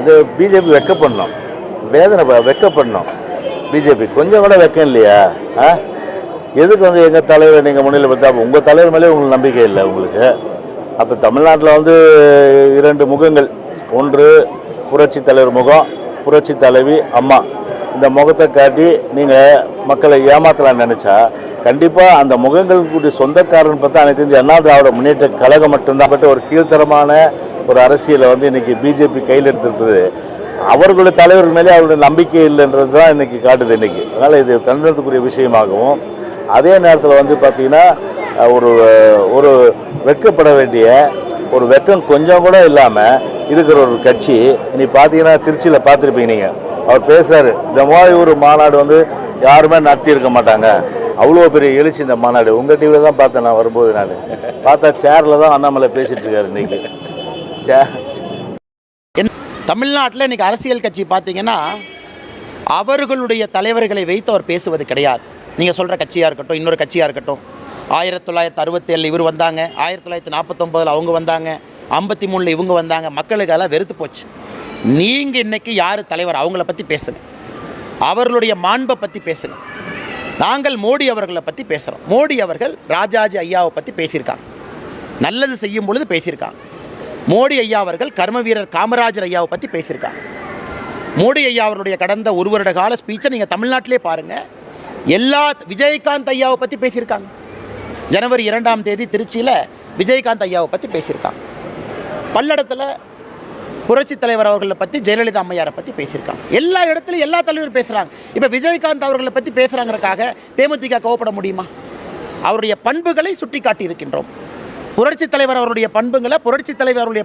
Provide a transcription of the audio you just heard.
இது பிஜேபி வெக்க பண்ணோம் வேதனை ப- வெக்க பண்ணோம் பிஜேபி கொஞ்சம் கூட வெக்கம் இல்லையா? ஆ? எதுக்கு வந்து எங்கள் தலைவரை நீங்கள் முன்னிலை பார்த்தா உங்கள் தலைவர் மேலே உங்களுக்கு நம்பிக்கை இல்லை உங்களுக்கு? அப்போ தமிழ்நாட்டில் வந்து இரண்டு முகங்கள். ஒன்று புரட்சி தலைவர் முகம் புரட்சி தலைவி அம்மா. இந்த முகத்தை காட்டி நீங்கள் மக்களை ஏமாற்றலாம்னு நினச்சா கண்டிப்பாக அந்த முகங்களுக்குடைய சொந்தக்காரன் பார்த்தா அனைத்து இந்திய அண்ணா திராவிட முன்னேற்ற கழகம் மட்டும்தான். பட் ஒரு கீழ்த்தரமான ஒரு அரசியலை வந்து இன்னைக்கு பிஜேபி கையில் எடுத்துருக்குது. அவர்களுடைய தலைவர்கள் மேலே அவருடைய நம்பிக்கை இல்லைன்றது தான் இன்றைக்கி காட்டுது இன்றைக்கி அதனால் இது கண்டனத்துக்குரிய விஷயமாகவும் அதே நேரத்தில் வந்து பார்த்திங்கன்னா ஒரு ஒரு வெட்கப்பட வேண்டிய ஒரு வெட்கம் கொஞ்சம் கூட இல்லாமல் இருக்கிற ஒரு கட்சி நீ பார்த்தீங்கன்னா திருச்சியில் பார்த்துருப்பீங்க நீங்கள் அவர் பேசுகிறாரு இந்த மாதிரி ஒரு மாநாடு வந்து யாருமே நடத்தி இருக்க மாட்டாங்க. அவ்வளோ பெரிய எழுச்சி இந்த மாநாடு. உங்கள் டிவியில் தான் பார்த்தேன் நான் வரும்போது நான். பார்த்தா சேரில் தான் அண்ணாமலை பேசிகிட்டு இருக்காரு இன்னைக்கு. தமிழ்நாட்டில் இன்னைக்கு அரசியல் கட்சி பார்த்தீங்கன்னா அவர்களுடைய தலைவர்களை வைத்து அவர் பேசுவது கிடையாது. நீங்கள் சொல்கிற கட்சியாக இருக்கட்டும் இன்னொரு கட்சியாக இருக்கட்டும் ஆயிரத்தி தொள்ளாயிரத்தி அறுபத்தேழில் இவர் வந்தாங்க ஆயிரத்தி தொள்ளாயிரத்தி நாற்பத்தொம்போதில் அவங்க வந்தாங்க ஐம்பத்தி மூணில் இவங்க வந்தாங்க மக்களுக்கு அதெல்லாம் வெறுத்து போச்சு. நீங்கள் இன்றைக்கி யார் தலைவர்? அவங்கள பற்றி பேசுங்க. அவர்களுடைய மாண்பை பற்றி பேசுங்க. நாங்கள் மோடி அவர்களை பற்றி பேசுகிறோம் மோடி அவர்கள் ராஜாஜி ஐயாவை பற்றி பேசியிருக்காங்க. நல்லது செய்யும் பொழுது பேசியிருக்காங்க. மோடி ஐயா அவர்கள் கர்ம வீரர் காமராஜர் ஐயாவை பற்றி பேசியிருக்காங்க. மோடி ஐயா அவருடைய கடந்த ஒரு வருட கால ஸ்பீச்சை நீங்கள் தமிழ்நாட்டிலே பாருங்கள் எல்லா விஜயகாந்த் ஐயாவை பற்றி பேசியிருக்காங்க. ஜனவரி இரண்டாம் தேதி திருச்சியில் விஜயகாந்த் ஐயாவை பற்றி பேசியிருக்காங்க. பல்லடத்தில் புரட்சி தலைவர் அவர்களை பற்றி ஜெயலலிதா அம்மையாரை பற்றி பேசியிருக்காங்க. எல்லா இடத்துலையும் எல்லா தலைவரும் பேசுகிறாங்க இப்போ விஜயகாந்த் அவர்களை பற்றி பேசுகிறாங்கிறக்காக தேமுதிக கோவப்பட முடியுமா? அவருடைய பண்புகளை சுட்டி காட்டியிருக்கின்றோம் புரட்சித் தலைவர் அவருடைய பண்புகளை புரட்சித் தலைவர் அவருடைய